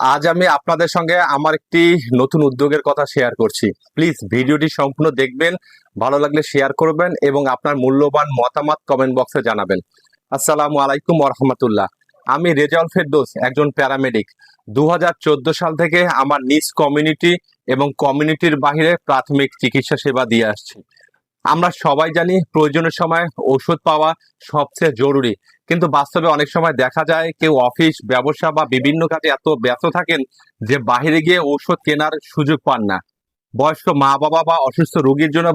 আজ আমি আপনাদের সঙ্গে আমার একটি নতুন উদ্যোগের কথা শেয়ার করছি। প্লিজ ভিডিওটি সম্পূর্ণ দেখবেন, ভালো লাগলে শেয়ার করবেন এবং আপনার মূল্যবান মতামত কমেন্ট বক্সে জানাবেন। আসসালামু আলাইকুম রহমতুল্লাহ। আমি রেজাউল ফেরদোস, একজন প্যারামেডিক দু হাজার চোদ্দ সাল থেকে আমার নিজ কমিউনিটি এবং কমিউনিটির বাইরে প্রাথমিক চিকিৎসা সেবা দিয়ে আসছি। আমরা সবাই জানি প্রয়োজনের সময় ওষুধ পাওয়া সবচেয়ে জরুরি। কিন্তু বাস্তবে অনেক সময় দেখা যায় কেউ অফিস, ব্যবসা বা বিভিন্ন কাজে এত ব্যস্ত থাকেন যে বাইরে গিয়ে ঔষধ কেনার সুযোগ পান না। বয়স্ক মা বাবা বা অসুস্থ রোগীর জন্য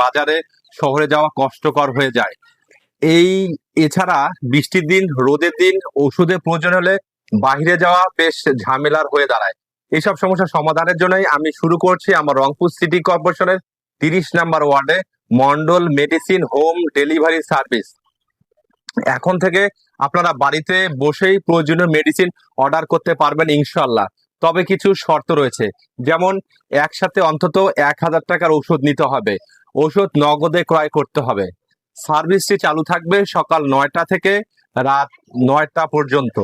বাজারে শহরে যাওয়া কষ্টকর হয়ে যায়। এই এছাড়া বৃষ্টির দিন, রোদের দিন ওষুধের প্রয়োজন হলে বাইরে যাওয়া বেশ ঝামেলার হয়ে দাঁড়ায়। এইসব সমস্যা সমাধানের জন্যই আমি শুরু করছি আমার রংপুর সিটি কর্পোরেশনের তিরিশ নাম্বার ওয়ার্ডে Mondal medicine home delivery service. এখন থেকে আপনারা বাড়িতে বসেই প্রয়োজনীয় মেডিসিন অর্ডার করতে পারবেন ইনশাল্লাহ তবে কিছু শর্ত রয়েছে। যেমন, একসাথে অন্তত এক হাজার টাকার ওষুধ নিতে হবে। ওষুধ নগদে ক্রয় করতে হবে। সার্ভিসটি চালু থাকবে সকাল নয়টা থেকে রাত নয়টা পর্যন্ত।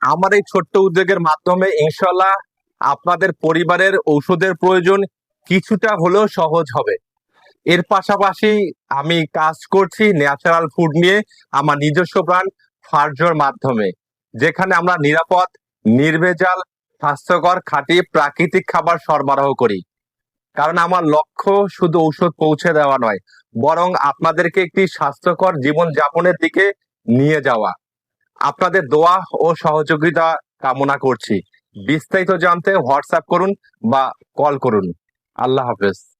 আমার এই ছোট্ট উদ্যোগের মাধ্যমে ইনশাল্লাহ আপনাদের পরিবারের ঔষধের প্রয়োজন কিছুটা হলেও সহজ হবে। এর পাশাপাশি আমি কাজ করছি ন্যাচারাল ফুড নিয়ে আমার নিজস্ব ব্র্যান্ড ফার্জোর মাধ্যমে, যেখানে আমরা নিরাপদ, নির্ভেজাল, স্বাস্থ্যকর খাঁটি প্রাকৃতিক খাবার সরবরাহ করি। কারণ আমার লক্ষ্য শুধু ঔষধ পৌঁছে দেওয়া নয়, বরং আপনাদেরকে একটি স্বাস্থ্যকর জীবন যাপনের দিকে নিয়ে যাওয়া। আপনাদের দোয়া ও সহযোগিতা কামনা করছি। বিস্তারিত জানতে হোয়াটসঅ্যাপ করুন বা কল করুন। আল্লাহ হাফেজ।